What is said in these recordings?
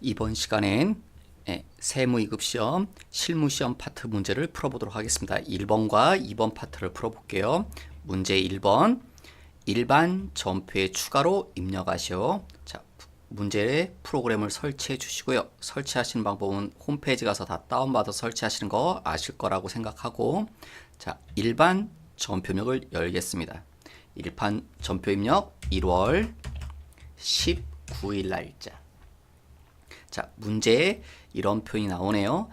이번 시간엔 예, 세무이급 시험 실무시험 파트 문제를 풀어보도록 하겠습니다. 1번과 2번 파트를 풀어볼게요. 문제 1번 일반 전표에 추가로 입력하시오. 자, 문제의 프로그램을 설치해 주시고요. 설치하시는 방법은 홈페이지 가서 다 다운받아 설치하시는 거 아실 거라고 생각하고 자, 일반 전표명을 열겠습니다. 일반 전표 입력 1월 19일 날짜 자, 문제에 이런 표현이 나오네요.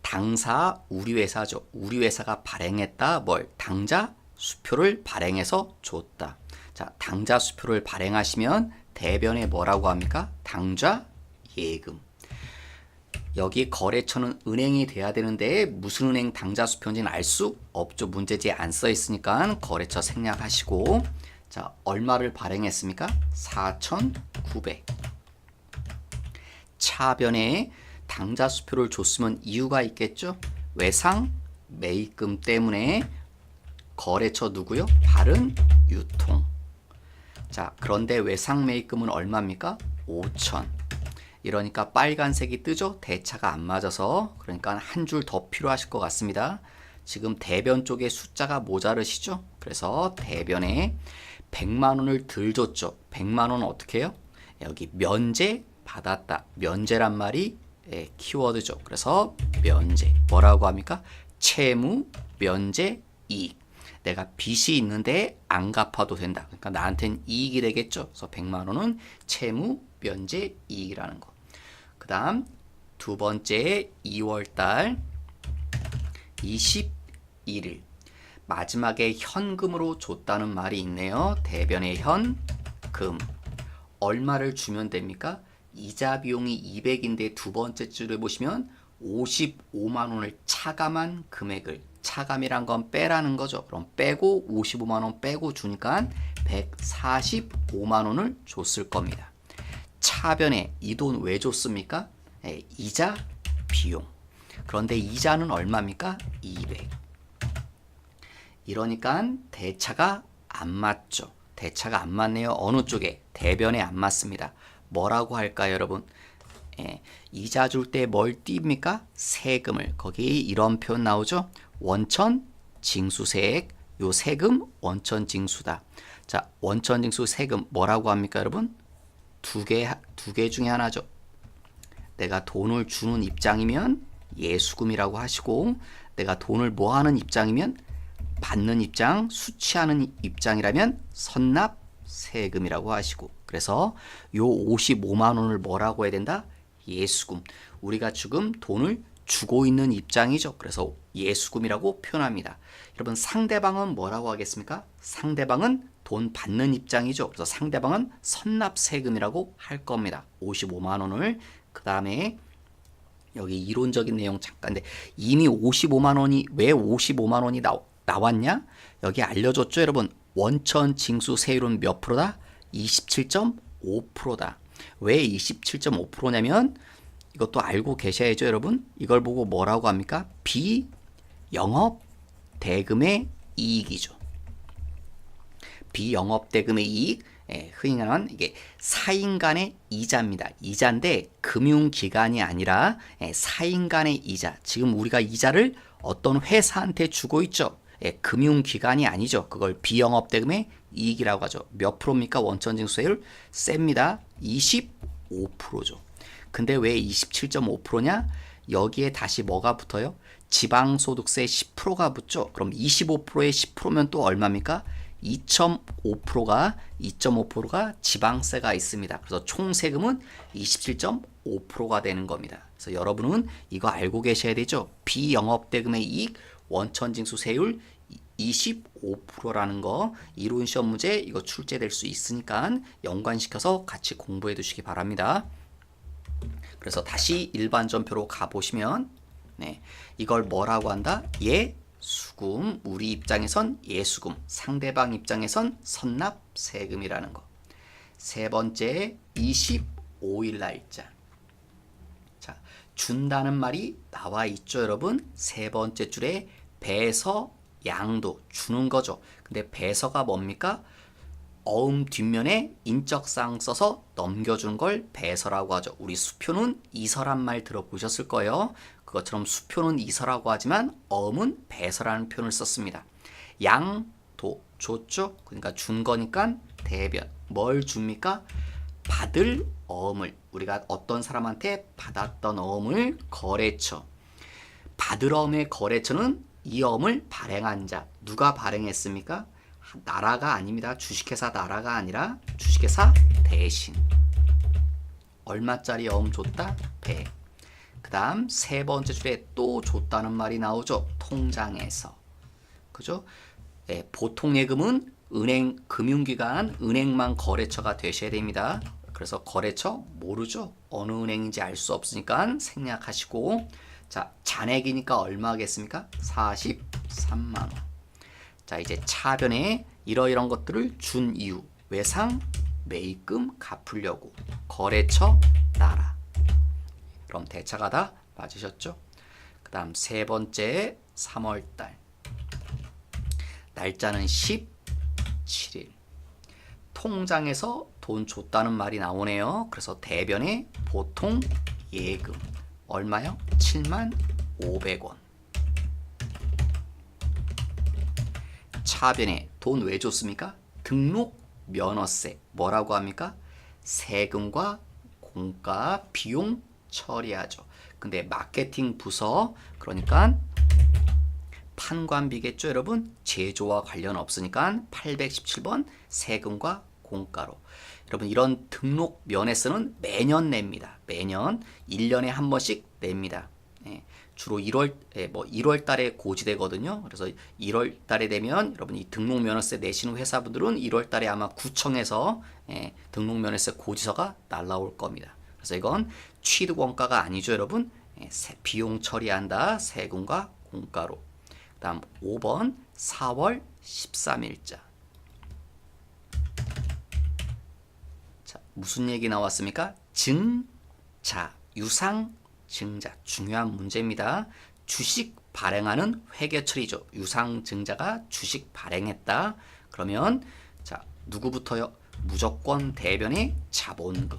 당사 우리 회사죠. 우리 회사가 발행했다. 뭘? 당자 수표를 발행해서 줬다. 자, 당자 수표를 발행하시면 대변에 뭐라고 합니까? 당좌 예금. 여기 거래처는 은행이 돼야 되는데 무슨 은행 당자 수표인지는 알 수 없죠. 문제지에 안 써 있으니까 거래처 생략하시고 자, 얼마를 발행했습니까? 4,900. 차변에 당자 수표를 줬으면 이유가 있겠죠. 외상 매입금 때문에 거래처 누구요? 발은 유통. 자, 그런데 외상 매입금은 얼마입니까? 5천. 이러니까 빨간색이 뜨죠? 대차가 안 맞아서. 그러니까 한 줄 더 필요하실 것 같습니다. 지금 대변 쪽에 숫자가 모자르시죠? 그래서 대변에 100만 원을 들 줬죠. 100만 원은 어떻게 해요? 여기 면제 받았다. 면제란 말이 예, 키워드죠. 그래서 면제. 뭐라고 합니까? 채무 면제 이익. 내가 빚이 있는데 안 갚아도 된다. 그러니까 나한테는 이익이 되겠죠. 그래서 100만 원은 채무 면제 이익이라는 거. 그다음 두 번째 2월 달 21일 마지막에 현금으로 줬다는 말이 있네요. 대변의 현금. 얼마를 주면 됩니까? 이자 비용이 200인데 두 번째 줄에 보시면 55만 원을 차감한 금액을 차감이란 건 빼라는 거죠. 그럼 빼고 55만 원 빼고 주니까 145만 원을 줬을 겁니다. 차변에 이 돈 왜 줬습니까? 예, 이자 비용. 그런데 이자는 얼마입니까? 200. 이러니까 대차가 안 맞죠. 대차가 안 맞네요. 어느 쪽에? 대변에 안 맞습니다. 뭐라고 할까요, 여러분? 예, 이자 줄 때뭘 띱니까? 세금을. 거기 이런 표현 나오죠? 원천 징수세액. 요 세금 원천 징수다. 자, 원천 징수 세금 뭐라고 합니까, 여러분? 두 개, 두 개 중에 하나죠. 내가 돈을 주는 입장이면 예수금이라고 하시고, 내가 돈을 뭐 하는 입장이면 받는 입장, 수취하는 입장이라면 선납 세금이라고 하시고 그래서 요 55만 원을 뭐라고 해야 된다? 예수금. 우리가 지금 돈을 주고 있는 입장이죠. 그래서 예수금이라고 표현합니다. 여러분 상대방은 뭐라고 하겠습니까? 상대방은 돈 받는 입장이죠. 그래서 상대방은 선납 세금이라고 할 겁니다. 55만 원을 그 다음에 여기 이론적인 내용 잠깐 근데 이미 55만 원이 왜 55만 원이 나, 나왔냐? 여기 알려줬죠, 여러분. 원천 징수 세율은 몇 프로다? 27.5%다. 왜 27.5%냐면 이것도 알고 계셔야죠, 여러분. 이걸 보고 뭐라고 합니까? 비영업 대금의 이익이죠. 비영업 대금의 이익, 예, 흔히 말하는 이게 사인 간의 이자입니다. 이자인데 금융기관이 아니라 예, 사인 간의 이자. 지금 우리가 이자를 어떤 회사한테 주고 있죠. 예, 금융기관이 아니죠. 그걸 비영업 대금의 이익이라고 하죠. 몇 프로입니까? 원천징수세율 셉니다. 25%죠. 근데 왜 27.5%냐? 여기에 다시 뭐가 붙어요? 지방소득세 10%가 붙죠. 그럼 25%에 10%면 또 얼마입니까? 2.5%가 2.5%가 지방세가 있습니다. 그래서 총 세금은 27.5%가 되는 겁니다. 그래서 여러분은 이거 알고 계셔야 되죠. 비영업 대금의 이익 원천징수세율 25%라는 거 이론 시험 문제 이거 출제될 수 있으니까 연관시켜서 같이 공부해 두시기 바랍니다. 그래서 다시 일반전표로 가보시면 네, 이걸 뭐라고 한다? 예수금 우리 입장에선 예수금 상대방 입장에선 선납 세금이라는 거. 세 번째 25일 날짜. 자, 준다는 말이 나와 있죠, 여러분. 세 번째 줄에 배서 양도 주는 거죠. 근데 배서가 뭡니까? 어음 뒷면에 인적사항 써서 넘겨주는 걸 배서라고 하죠. 우리 수표는 이서란 말 들어보셨을 거예요. 그것처럼 수표는 이서라고 하지만 어음은 배서라는 표현을 썼습니다. 양, 도, 줬죠? 그러니까 준 거니까 대변. 뭘 줍니까? 받을 어음을 우리가 어떤 사람한테 받았던 어음을 거래처. 받을 어음의 거래처는 이 어음을 발행한 자. 누가 발행했습니까? 나라가 아닙니다. 주식회사 나라가 아니라 주식회사 대신. 얼마짜리 어음 줬다? 100. 그 다음 세 번째 줄에 또 줬다는 말이 나오죠. 통장에서. 그죠? 네, 보통 예금은 은행, 금융기관, 은행만 거래처가 되셔야 됩니다. 그래서 거래처 모르죠? 어느 은행인지 알 수 없으니까 생략하시고 자, 잔액이니까 얼마겠습니까? 43만 원. 자, 이제 차변에 이러이런 것들을 준 이유. 외상, 매입금 갚으려고. 거래처, 나라. 그럼 대차가 다 맞으셨죠? 그 다음 세 번째 3월달. 날짜는 17일. 통장에서 돈 줬다는 말이 나오네요. 그래서 대변에 보통 예금. 얼마요? 7만 500원. 차변에 돈 왜 줬습니까? 등록 면허세 뭐라고 합니까? 세금과 공과 비용 처리하죠. 근데 마케팅 부서 그러니까 판관비겠죠, 여러분? 제조와 관련 없으니까 817번 세금과 공가로. 여러분 이런 등록 면에서는 매년 냅니다. 매년 1년에 한 번씩 냅니다. 예, 주로 1월 예, 뭐 1월 달에 고지되거든요. 그래서 1월 달에 되면 여러분 이 등록 면허세 내시는 회사분들은 1월 달에 아마 구청에서 예, 등록 면허세 고지서가 날라올 겁니다. 그래서 이건 취득 원가가 아니죠, 여러분. 예, 세, 비용 처리한다. 세금과 공가로. 다음 5번 4월 13일자. 자, 무슨 얘기 나왔습니까? 증자, 유상 증자 중요한 문제입니다. 주식 발행하는 회계처리죠. 유상 증자가 주식 발행했다. 그러면 자, 누구부터요? 무조건 대변의 자본금.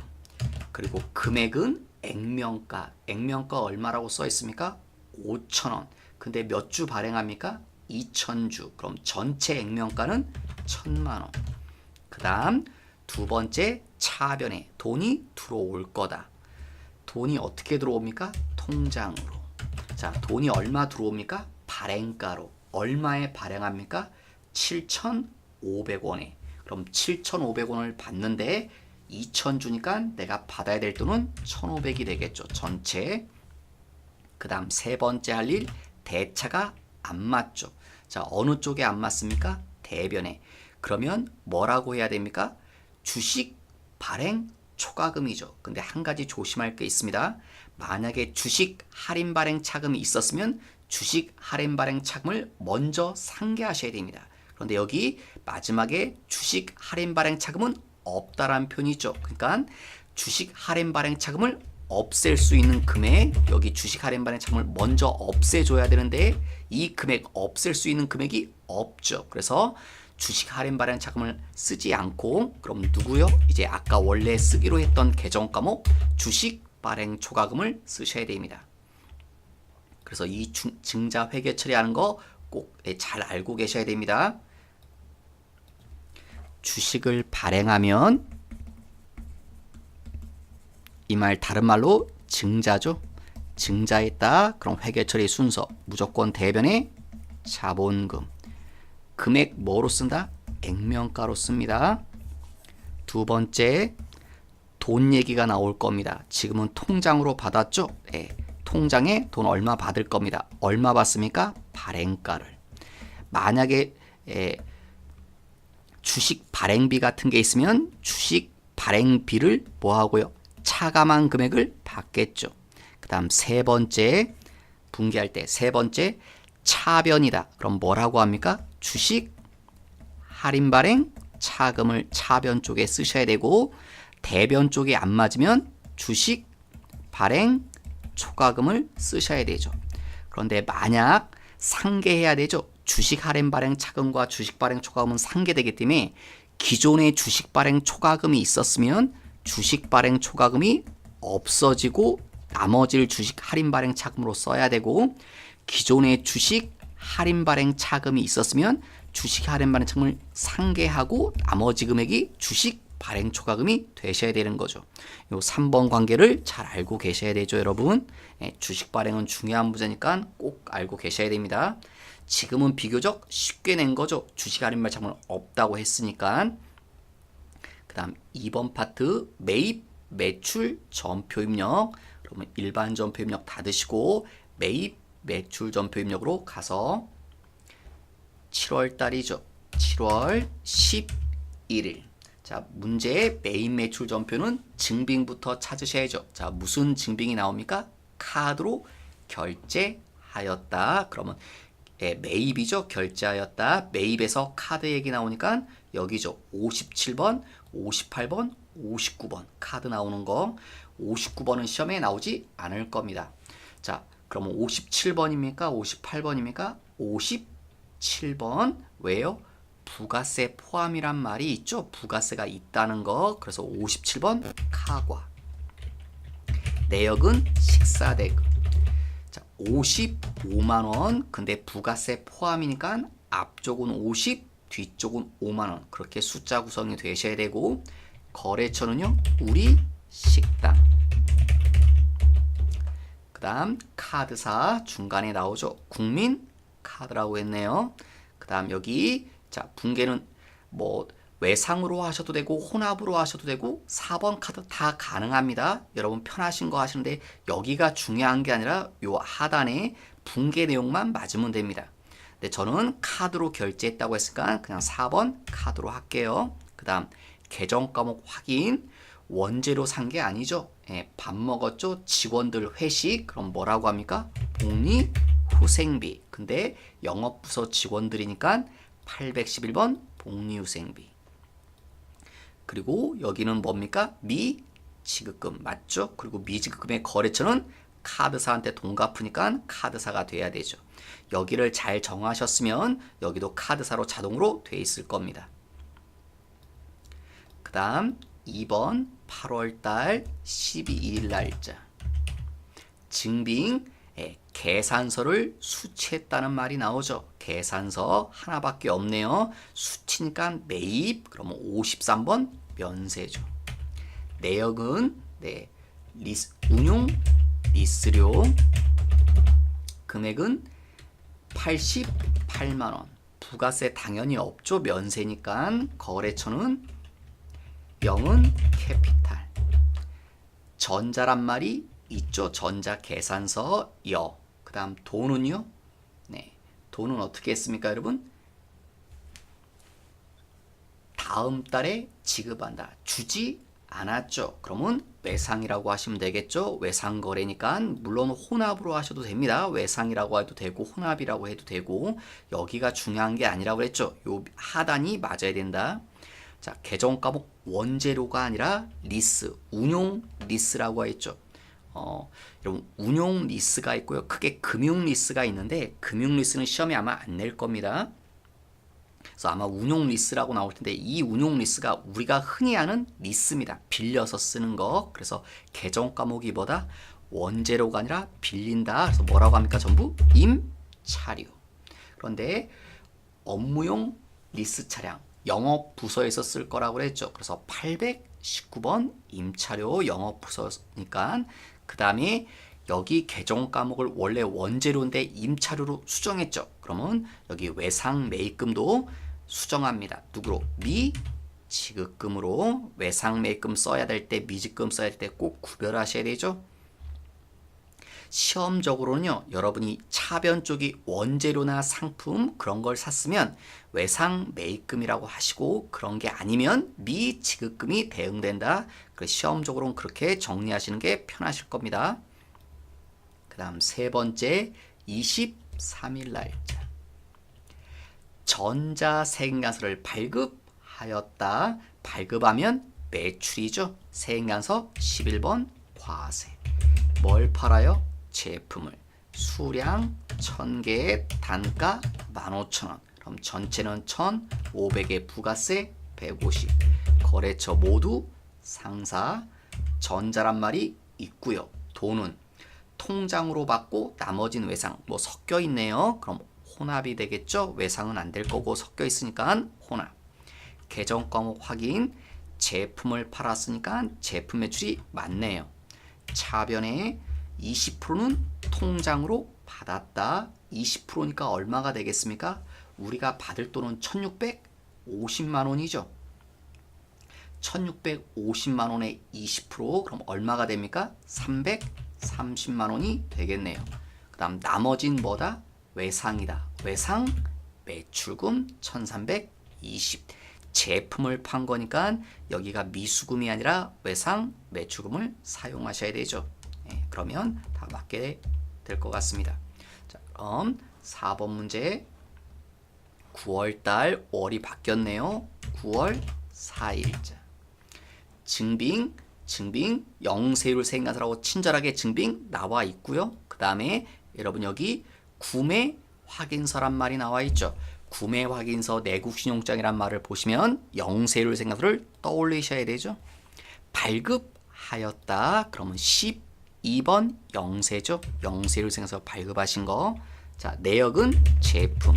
그리고 금액은 액면가. 액면가 얼마라고 써 있습니까? 5천원. 근데 몇 주 발행합니까? 2천주. 그럼 전체 액면가는 1천만원. 그 다음 두 번째 차변에 돈이 들어올 거다. 돈이 어떻게 들어옵니까? 통장으로. 자, 돈이 얼마 들어옵니까? 발행가로. 얼마에 발행합니까? 7,500원에. 그럼 7,500원을 받는데 2,000 주니까 내가 받아야 될 돈은 1,500이 되겠죠. 전체. 그 다음 세 번째 할 일, 대차가 안 맞죠. 자, 어느 쪽에 안 맞습니까? 대변에. 그러면 뭐라고 해야 됩니까? 주식 발행 초과금이죠. 근데 한 가지 조심할 게 있습니다. 만약에 주식 할인 발행 차금이 있었으면 주식 할인 발행 차금을 먼저 상계하셔야 됩니다. 그런데 여기 마지막에 주식 할인 발행 차금은 없다라는 표현이죠. 그러니까 주식 할인 발행 차금을 없앨 수 있는 금액 여기 주식 할인 발행 차금을 먼저 없애줘야 되는데 이 금액 없앨 수 있는 금액이 없죠. 그래서 주식 할인 발행 자금을 쓰지 않고 그럼 누구요? 이제 아까 원래 쓰기로 했던 계정 과목 주식 발행 초과금을 쓰셔야 됩니다. 그래서 이 중, 증자 회계 처리하는 거 꼭 잘 알고 계셔야 됩니다. 주식을 발행하면 이 말 다른 말로 증자죠. 증자했다. 그럼 회계 처리 순서 무조건 대변에 자본금. 금액 뭐로 쓴다? 액면가로 씁니다. 두 번째 돈 얘기가 나올 겁니다. 지금은 통장으로 받았죠? 네. 통장에 돈 얼마 받을 겁니다. 얼마 받습니까? 발행가를. 만약에 에, 주식 발행비 같은 게 있으면 주식 발행비를 뭐 하고요? 차감한 금액을 받겠죠. 그 다음 세 번째 분기할 때 세 번째 차변이다. 그럼 뭐라고 합니까? 주식 할인 발행 차금을 차변 쪽에 쓰셔야 되고 대변 쪽이 안 맞으면 주식 발행 초과금을 쓰셔야 되죠. 그런데 만약 상계해야 되죠. 주식 할인 발행 차금과 주식 발행 초과금은 상계되기 때문에 기존의 주식 발행 초과금이 있었으면 주식 발행 초과금이 없어지고 나머지를 주식 할인 발행 차금으로 써야 되고 기존의 주식 할인 발행 차금이 있었으면 주식 할인 발행 차금을 상계하고 나머지 금액이 주식 발행 초과금이 되셔야 되는 거죠. 요 3번 관계를 잘 알고 계셔야 되죠, 여러분. 예, 주식 발행은 중요한 문제니까 꼭 알고 계셔야 됩니다. 지금은 비교적 쉽게 낸 거죠. 주식 할인 발행 차금은 없다고 했으니까. 그다음 2번 파트 매입 매출 전표 입력. 그러면 일반 전표 입력 닫으시고 매입 매출 전표 입력으로 가서 7월 달이죠. 7월 11일. 자, 문제의 메인 매출 전표는 증빙부터 찾으셔야죠. 자, 무슨 증빙이 나옵니까? 카드로 결제하였다. 그러면 예, 매입이죠. 결제하였다. 매입에서 카드 얘기 나오니까 여기죠. 57번, 58번, 59번 카드 나오는 거. 59번은 시험에 나오지 않을 겁니다. 자, 그러면 57번입니까? 58번입니까? 57번. 왜요? 부가세 포함이란 말이 있죠. 부가세가 있다는 거. 그래서 57번 카과. 내역은 식사 대금. 자, 55만 원. 근데 부가세 포함이니까 앞쪽은 50, 뒤쪽은 5만 원. 그렇게 숫자 구성이 되셔야 되고 거래처는요. 우리 식당. 그다음 카드사 중간에 나오죠. 국민 카드라고 했네요. 그 다음 여기 자, 붕괴는 뭐 외상으로 하셔도 되고 혼합으로 하셔도 되고 4번 카드 다 가능합니다. 여러분 편하신 거 하시는데 여기가 중요한 게 아니라 요 하단에 붕괴 내용만 맞으면 됩니다. 근데 저는 카드로 결제했다고 했으니까 그냥 4번 카드로 할게요. 그 다음 계정 과목 확인 원재료 산 게 아니죠. 예, 밥 먹었죠. 직원들 회식 그럼 뭐라고 합니까? 복리 후생비. 근데 영업부서 직원들이니까 811번 복리후생비. 그리고 여기는 뭡니까? 미 지급금 맞죠? 그리고 미지급금의 거래처는 카드사한테 돈 갚으니까 카드사가 돼야 되죠. 여기를 잘 정하셨으면 여기도 카드사로 자동으로 돼 있을 겁니다. 그 다음 2번 8월달 12일 날짜 증빙 예, 계산서를 수취했다는 말이 나오죠. 계산서 하나밖에 없네요. 수치니까 매입 그러면 53번 면세죠. 내역은 네, 리스, 운용 리스료 금액은 88만 원. 부가세 당연히 없죠. 면세니까 거래처는 0은 캐피탈. 전자란 말이 있죠. 전자 계산서 여. 그 다음 돈은요? 네. 돈은 어떻게 했습니까, 여러분? 다음 달에 지급한다. 주지 않았죠. 그러면 외상이라고 하시면 되겠죠. 외상 거래니까 물론 혼합으로 하셔도 됩니다. 외상이라고 해도 되고 혼합이라고 해도 되고 여기가 중요한 게 아니라고 그랬죠. 요 하단이 맞아야 된다. 자, 계정 과목 원재료가 아니라 리스, 운용 리스라고 했죠. 어, 여러분 운용 리스가 있고요. 크게 금융 리스가 있는데 금융 리스는 시험에 아마 안 낼 겁니다. 그래서 아마 운용 리스라고 나올 텐데 이 운용 리스가 우리가 흔히 아는 리스입니다. 빌려서 쓰는 거. 그래서 계정 과목이보다 원재료가 아니라 빌린다. 그래서 뭐라고 합니까? 전부 임차료. 그런데 업무용 리스 차량 영업 부서에서 쓸 거라고 그랬죠. 그래서 819번 임차료 영업 부서니까 그 다음에 여기 계정 과목을 원래 원재료인데 임차료로 수정했죠. 그러면 여기 외상 매입금도 수정합니다. 누구로? 미 지급금으로 외상 매입금 써야 될 때 미지급 써야 될 때 꼭 구별하셔야 되죠. 시험적으로는요, 여러분이 차변 쪽이 원재료나 상품 그런 걸 샀으면 외상 매입금이라고 하시고 그런 게 아니면 미지급금이 대응된다. 그 시험적으로는 그렇게 정리하시는 게 편하실 겁니다. 그 다음 세 번째 23일 날짜 전자세금관서를 발급하였다. 발급하면 매출이죠. 세금관서 11번 과세. 뭘 팔아요? 제품을 수량 1000개에 단가 15,000원. 그럼 전체는 1,500에 부가세 150. 거래처 모두 상사 전자란 말이 있고요. 돈은 통장으로 받고 나머지는 외상 뭐 섞여 있네요. 그럼 혼합이 되겠죠? 외상은 안 될 거고 섞여 있으니까 혼합. 계정 과목 확인 제품을 팔았으니까 제품 매출이 많네요. 차변에 20%는 통장으로 받았다. 20%니까 얼마가 되겠습니까? 우리가 받을 돈은 1650만 원이죠. 1650만 원에 20% 그럼 얼마가 됩니까? 330만 원이 되겠네요. 그다음 나머진 뭐다? 외상이다. 외상 매출금 1320. 제품을 판 거니까 여기가 미수금이 아니라 외상 매출금을 사용하셔야 되죠. 예, 그러면 다 맞게 될 것 같습니다. 자, 그럼 4번 문제 9월 달 월이 바뀌었네요. 9월 4일자. 증빙, 증빙, 영세율 생각하라고 친절하게 증빙 나와 있고요. 그 다음에 여러분 여기 구매 확인서란 말이 나와 있죠. 구매 확인서 내국 신용장이란 말을 보시면 영세율 생각을 떠올리셔야 되죠. 발급하였다. 그러면 12번 영세죠. 영세율 생각서 발급하신 거. 자, 내역은 제품.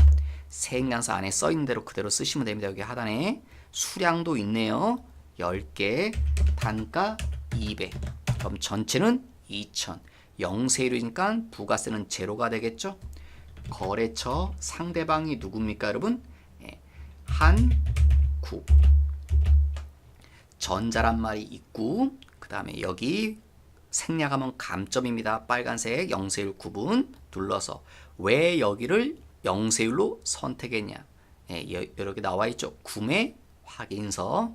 생강서 안에 써 있는 대로 그대로 쓰시면 됩니다. 여기 하단에 수량도 있네요. 10개, 단가 200. 그럼 전체는 2000. 영세율이니까 부가세는 제로가 되겠죠? 거래처 상대방이 누굽니까, 여러분? 예, 한국. 전자란 말이 있고, 그 다음에 여기 생략하면 감점입니다. 빨간색 영세율 구분 눌러서 왜 여기를 영세율로 선택했냐? 예, 여- 여기 나와 있죠. 구매 확인서.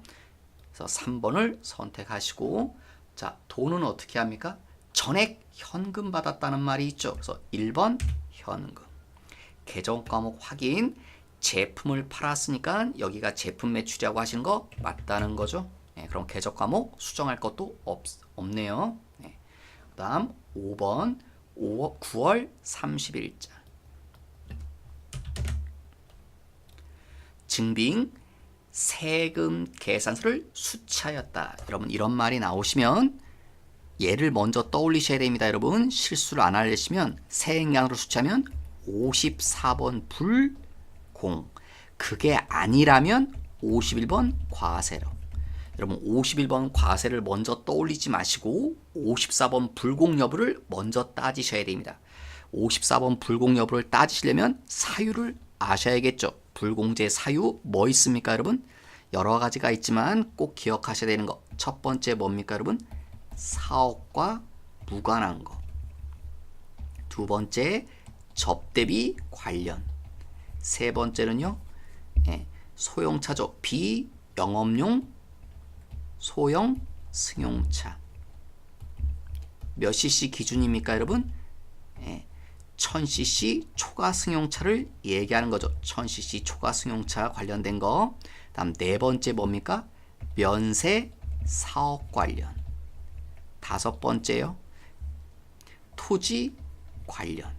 그래서 3번을 선택하시고 자, 돈은 어떻게 합니까? 전액 현금 받았다는 말이 있죠. 그래서 1번 현금. 계정 과목 확인. 제품을 팔았으니까 여기가 제품 매출이라고 하시는 거 맞다는 거죠. 예, 그럼 계정 과목 수정할 것도 없, 없네요. 예. 그 다음 5번 5, 9월 30일자. 증빙 세금 계산서를 수차였다. 여러분 이런 말이 나오시면 얘를 먼저 떠올리셔야 됩니다. 여러분 실수를 안 하려시면 세액량으로 수차면 54번 불공 그게 아니라면 51번 과세로 여러분 51번 과세를 먼저 떠올리지 마시고 54번 불공 여부를 먼저 따지셔야 됩니다. 54번 불공 여부를 따지시려면 사유를 아셔야겠죠. 불공제 사유 뭐 있습니까, 여러분? 여러 가지가 있지만 꼭 기억하셔야 되는 거. 첫 번째 뭡니까, 여러분? 사업과 무관한 거. 두 번째 접대비 관련. 세 번째는요. 예, 소형차죠. 비영업용 소형 승용차. 몇 cc 기준입니까, 여러분? 예, 1000cc 초과 승용차를 얘기하는 거죠. 1000cc 초과 승용차 관련된 거. 다음 네 번째 뭡니까? 면세 사업 관련. 다섯 번째요. 토지 관련.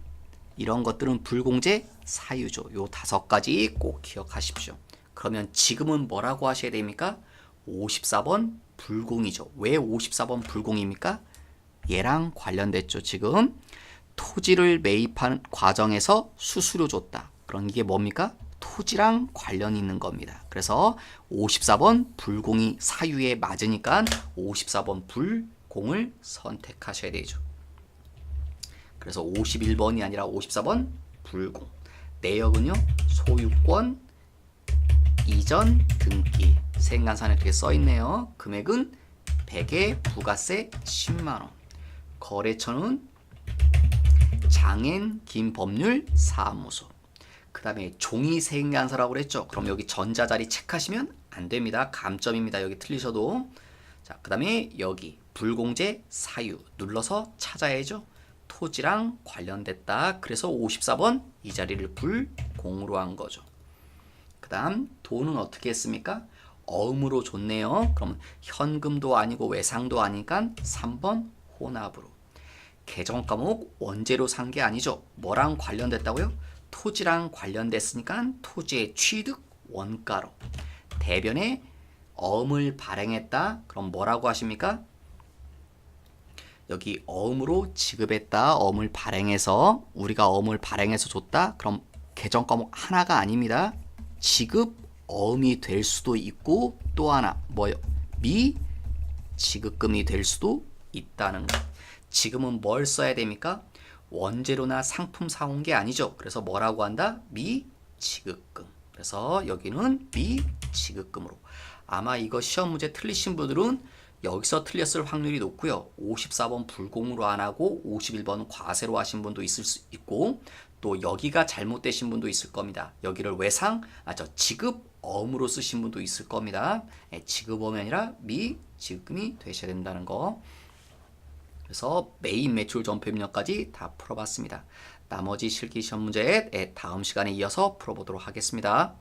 이런 것들은 불공제 사유죠. 요 다섯 가지 꼭 기억하십시오. 그러면 지금은 뭐라고 하셔야 됩니까? 54번 불공이죠. 왜 54번 불공입니까? 얘랑 관련됐죠. 지금 토지를 매입하는 과정에서 수수료 줬다. 그런 게 뭡니까? 토지랑 관련 있는 겁니다. 그래서 54번 불공이 사유에 맞으니까 54번 불공을 선택하셔야 되죠. 그래서 51번이 아니라 54번 불공. 내역은요. 소유권 이전 등기 생간산에 그렇게 써 있네요. 금액은 100에 부가세 10만 원. 거래처는 장앤 김법률 사무소. 그 다음에 종이 생간서라고 그랬죠. 그럼 여기 전자 자리 체크하시면 안 됩니다. 감점입니다. 여기 틀리셔도. 자, 그 다음에 여기 불공제 사유 눌러서 찾아야죠. 토지랑 관련됐다. 그래서 54번 이 자리를 불공으로 한 거죠. 그 다음 돈은 어떻게 했습니까? 어음으로 줬네요. 그러면 현금도 아니고 외상도 아니니까 3번 혼합으로. 계정 과목 원재료 산 게 아니죠. 뭐랑 관련됐다고요? 토지랑 관련됐으니까 토지의 취득 원가로. 대변에 어음을 발행했다. 그럼 뭐라고 하십니까? 여기 어음으로 지급했다. 어음을 발행해서 우리가 어음을 발행해서 줬다. 그럼 개정 과목 하나가 아닙니다. 지급 어음이 될 수도 있고 또 하나 뭐요? 미 지급금이 될 수도 있다는 거. 지금은 뭘 써야 됩니까? 원재료나 상품 사온 게 아니죠. 그래서 뭐라고 한다? 미 지급금. 그래서 여기는 미 지급금으로. 아마 이거 시험 문제 틀리신 분들은 여기서 틀렸을 확률이 높고요. 54번 불공으로 안 하고 51번 과세로 하신 분도 있을 수 있고 또 여기가 잘못되신 분도 있을 겁니다. 여기를 외상, 아 저 지급 어음으로 쓰신 분도 있을 겁니다. 예, 지급어음이 아니라 미 지급금이 되셔야 된다는 거. 그래서 메인 매출 전표 입력까지 다 풀어봤습니다. 나머지 실기 시험 문제 다음 시간에 이어서 풀어보도록 하겠습니다.